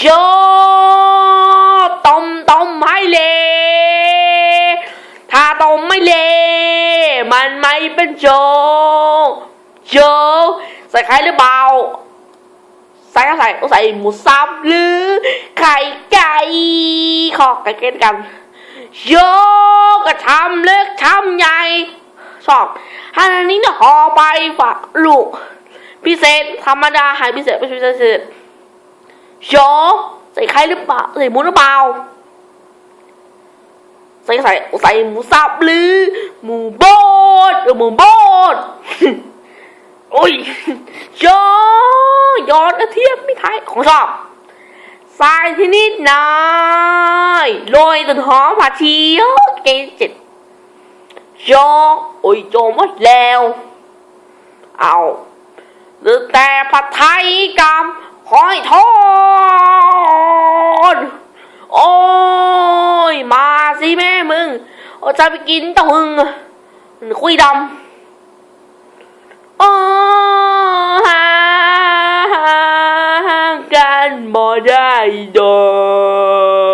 โยต้มต้มให้เละถ้าต้มไม่เละมันไม่เป็นโจโจใส่ไข่หรือเปล่าใส่ก็ใส่ต้องใส่หมูสับหรือไข่ไก่ขอไก่เกนกันโยกระทำเล็กทำใหญ่ชอบอันนี้เนี่ยห่อไปฝากลูกพิเศษธรรมดาหายพิเศษไม่ใช่พิเศษ โยใส่ไข่หรือเปล่าใส่หมูหรือเปล่าใส่ใส่ใส่หมูสับหรือหมูบดหรือหมูบดโอ้ยโยยอดกระเทียมไม่ไทยของชอบใส่ที่นิดหน่อยโรยต้นหอมผักชีเยอะเกงจ็ดโยโอ้ยโจหมดแล้ว เอาหรือแต่ผัดไทยกับหอยทอดโอ้ย มาสิแม่มึ งเอาจะไปกินเตะหึงคุยดำโอ้ฮากันบ่ได้ดอก